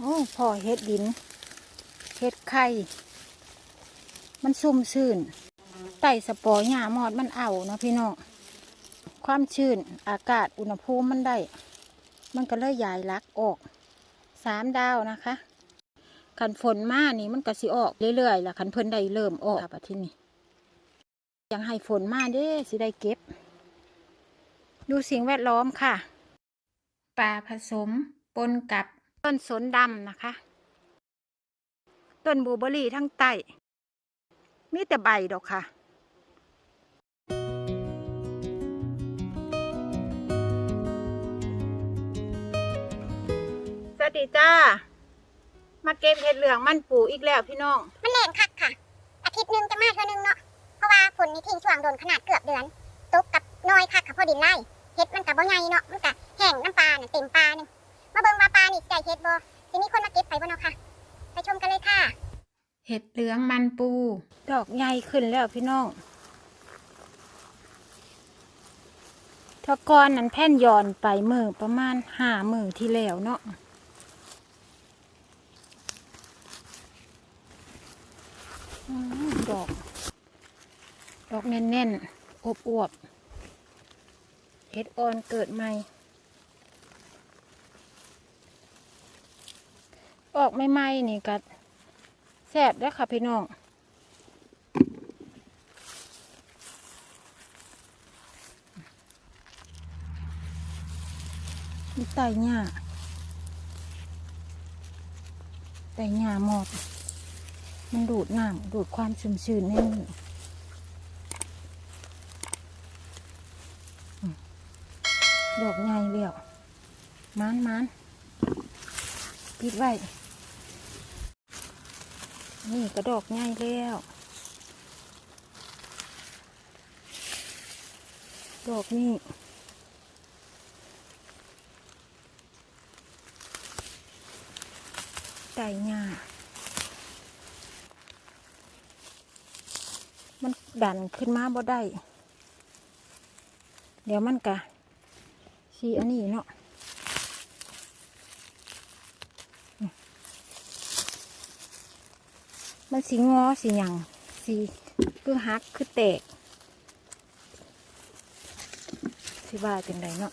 โอ้พ่อเฮ็ดดิน เฮ็ดไข่ มันซุ่มชื่นไต่สปอร์หญ้ามอดมันเอาเนาะพี่น้อง ความชื้น อากาศอุณหภูมิมันได้ มันก็เลยยายลักออก สามดาวนะคะ ขันฝนมานี่มันก็สิออกเรื่อยๆล่ะขันเพิ่นได้เริ่มออกแบบที่นี่ยังให้ฝนมาเด้สิได้เก็บ ดูสิ่งแวดล้อมค่ะปลาผสมปนกับ ต้นสนดำนะคะ ต้นบูเบอรี่ทั้งใต้มีแต่ใบดอกค่ะสวัสดีจ้า มาเก็บเห็ดเหลืองมันปูอีกแล้วพี่น้อง มันแรงคักค่ะ อาทิตย์หนึงจะมาเท่านึงเนาะ เพราะว่าฝนนี่ทิ้งช่วงโดนขนาดเกือบเดือนตกกับน้อยคักค่ะพอดินไล่เฮ็ดมันกับบ่ใหญ่เนาะ มันกับแห้งน้ำปลาน่ะเต็มปลาหนึง นี่สิได้เฮ็ดบ่สิมีคนมาเก็บไปบ่เนาะค่ะ ไปชมกันเลยค่ะ เห็ดเหลืองมันปู ดอกใหญ่ขึ้นแล้วพี่น้องทกอนนั้นแผ่นย้อนไปมือประมาณห้ามือที่แล้วเนาะอืมดอก ดอกแน่นๆอบอวบๆเห็ดอ่อนเกิดใหม่ ออกใหม่ๆนี่กัดแซ่บเด้อค่ะพี่น้องมีไตหญ้าไตหญ้าหมดมันดูดน้ำดูดความชุ่มชื้นในมืออืมดอกใหญ่เลี้ยวมันมันปิดไว้ นี่กระดอกง่ายแล้ว ดอกนี่ไก่หญ้ามันดันขึ้นมาบ่ได้ เดี๋ยวมันกะสีอันนี้เนาะ มันสีงอสีหยังสีคือหักคือแตกสิว่าจังไดเนาะ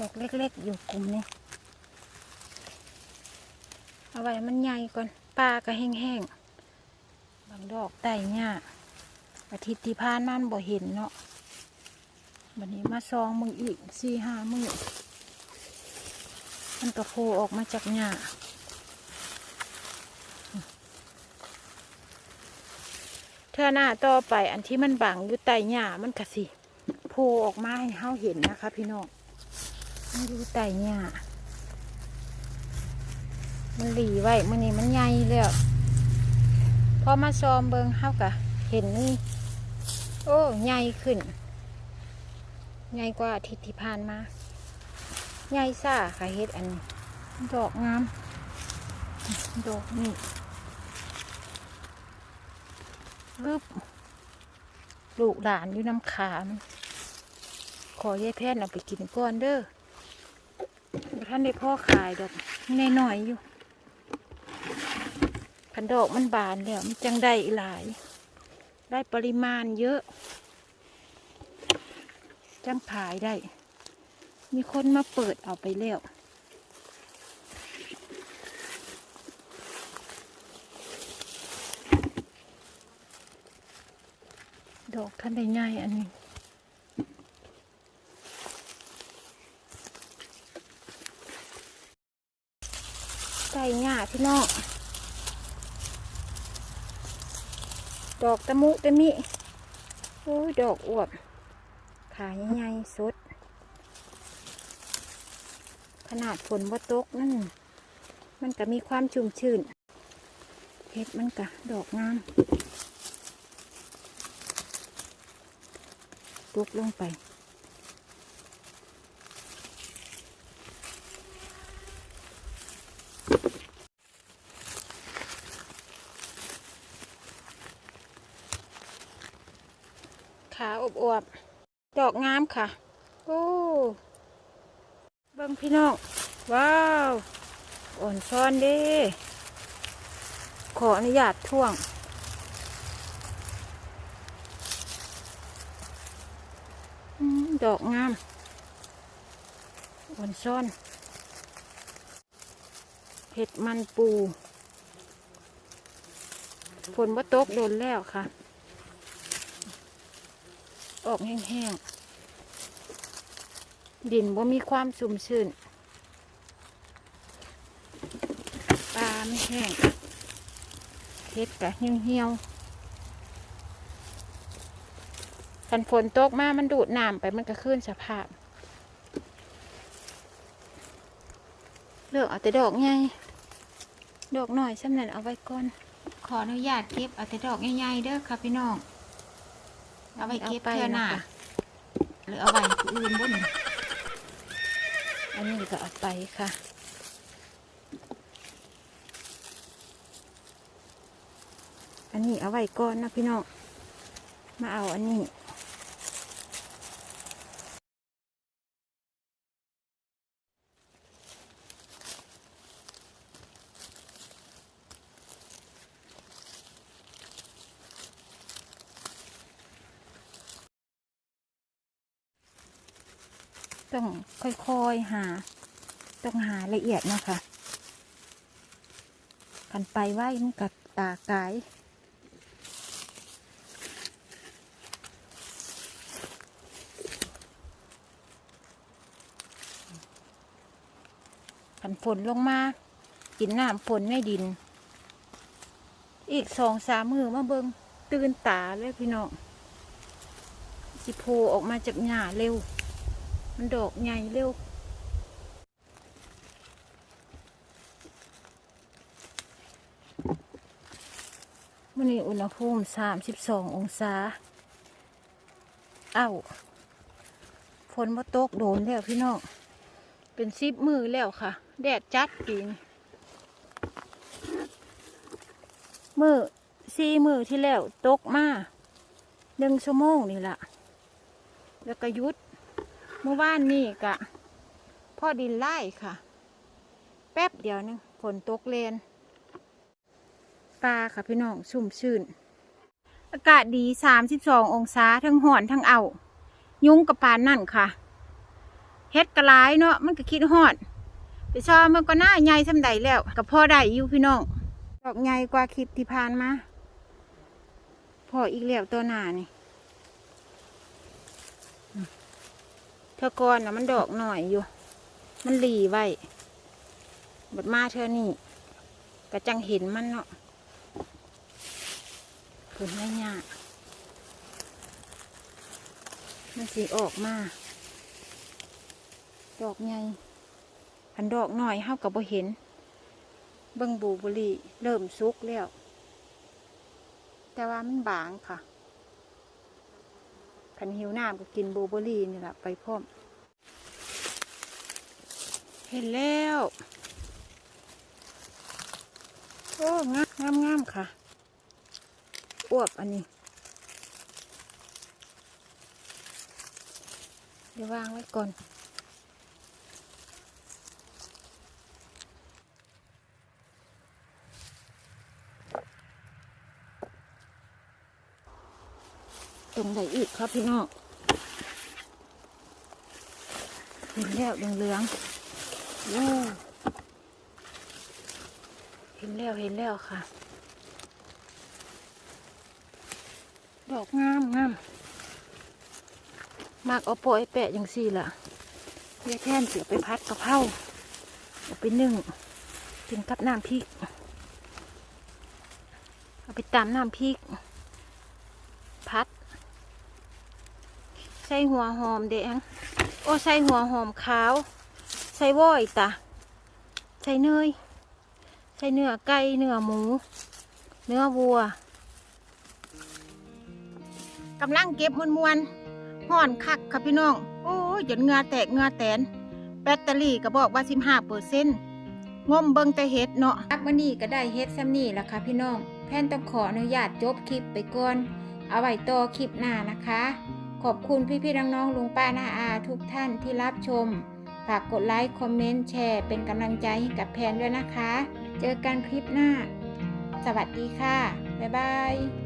ดอกเล็กๆ อยู่กลุ่มนี้เอาไว้มันใหญ่ก่อนปลาก็แห้งๆ บางดอกไต่หญ้าอาทิตย์ที่ผ่านมามันบ่เห็นเนาะ วันนี้มาซองมึงอีกสี่ห้ามือมันกระโผล่ออกมาจากหญ้าเท่าหน้าต่อไปอันที่มันบังอยู่ใต้หญ้ามันกะสิโผล่ออกมาให้เฮาเห็นนะคะ พี่น้องมันอยู่ใต้หญ้ามันหลีไว้มันนี่มันใหญ่แล้วพอมาซอมเบิงเฮากะเห็นนี่โอ้ใหญ่ขึ้น ใหญ่กว่าอาทิตย์ที่ผ่านมาใหญ่ซ่าค่ะเฮ็ดอันนี้ดอกงาม ดอกนี่รึบลูกหลานอยู่น้ำขามขอยายแพทย์เอาไปกินก่อนเด้อท่านได้พ่อขายดอกนหน่อยอยู่ขันดอกมันบานแล้วมันจังได้หลาย ได้ปริมาณเยอะ จังขายได้ มีคนมาเปิดเอาไปแล้วดอกท่านได้ง่ายอันนี้ไก่หญ้าพี่น้องดอกตะมุตะมิ โอ้ย ดอกอวบ ขาใหญ่ๆสดขนาดฝนว่าตกนั่นมันก็มีความชุ่มชื้นเห็ดมันก็ดอกงามตุกลงไปขาอบอวบ ดอกงามค่ะ โอ้เบิ่งพี่น้อง ว้าว อ่อนซ้อนเด้ ขออนุญาตท่วง ดอกงาม อ่อนซ้อน เห็ดมันปู ฝนว่าตกโดนแล้วค่ะ ออกแห้งๆ ดินว่ามีความสุ่มชื้น ปลาไม่แห้งเห็ดกะเหี่ยวเหี่ยวๆกันฝนตกมามันดูดน้ำไปมันก็ขึ้นสภาพ เลือกเอาแต่ดอกไงดอกหน่อยสำนันเอาไว้ก่อน ขออนุญาตเก็บเอาแต่ดอกใหญ่ๆเด้อค่ะพี่น้อง เอาไว้เก็บเพื่อหน้าหรือเอาไว้ผู้อื่นบุ่นอันนี้ก็เอาไปค่ะอันนี้เอาไว้ก่อนนะพี่น้องมาเอาอันนี้ ต้องค่อยๆหา ต้องหาละเอียดนะคะกันไปไหวมันกับตากายกันฝนลงมากินน้ำฝนในดิน อีกสองสามมือมาเบิงตื่นตาเลยพี่น้องสิโพออกมาจากหญ้าเร็ว มันดอกใหญ่เร็วมันนี้อุณหภูมิสามสิบสององศา เอ้าฝนมาตกโดนแล้วพี่น้อง เป็นซิบมือแล้วค่ะ แดดจัดปีนมือสี่มือที่แล้วตกมาหนึ่งชั่วโมงนี่ละแล้วก็ยุด เมื่อวานนี่กะพ่อดินไล่ค่ะ แป๊บเดียวนึงฝนตกเลนปลาค่ะพี่น้องชุ่มชื่น อากาศดีสามสิบสององศาทั้งห่อนทั้งเอายุงกับปานนั่นค่ะเฮ็ดกระไรเนาะมันก็คิดห่อนไปชอบมันก็น่าใหญ่สำใดแล้วกับพ่อได้อยู่พี่น้องดอกใหญ่กว่าคลิปที่ผ่านมาพออีกแล้วตัวหนานี่ เธอก่อนนะมันดอกหน่อยอยู่ มันหลีไว้บัดมาเธอนี่กระจังเห็นมันเนาะขึ้นไม่ยากมันสีออกมา ดอกใหญ่อันดอกหน่อยเฮากับบ่เห็น เบิ่งบูบุรีเริ่มสุกแล้ว แต่ว่ามันบางค่ะ คันหิวน้ำก็กินบลูเบอร์รี่นี่แหละไปพร้อม เห็นแล้ว โอ้งามงามงามค่ะ อวบอันนี้ เดี๋ยววางไว้ก่อน ตรงไหนอีกครับพี่น้องเห็นแล้วเหลืองๆโอ้เห็นแล้วเห็นแล้วค่ะ ดอกงามงามมากเอาปล่อยแปะอย่างสี่ล่ะเพื่อแท่นเสียไปพัดกะเพราเอาไปนึ่งกินกับน้ำพริก เอาไปตามน้ำพริก พัด ใส่หัวหอมแดงโอ้ใส่หัวหอมขาว ใส่ว้อยตะใส่เนย ใส่เนื้อไก่เนื้อหมู เนื้อวัวกำลังเก็บมวนมวนห่อนคักค่ะพี่น้อง โอ้ยจนเหงือแตกเหงือแตน แบตเตอรี่ก็บอกว่า15เปอร์เซ็นต์งมเบิงแต่เฮ็ดเนาะครับวันนี้ก็ได้เฮ็ดซ้ำนี่แหละค่ะพี่น้อง แพนต้องขออนุญาตจบคลิปไปก่อน เอาไว้ต่อคลิปหน้านะคะ ขอบคุณพี่ๆน้องๆลุงป้าน้าอาทุกท่านที่รับชม ฝากกดไลค์ คอมเมนต์ แชร์ เป็นกำลังใจให้กับแพนด้วยนะคะ เจอกันคลิปหน้า สวัสดีค่ะ บ๊ายบาย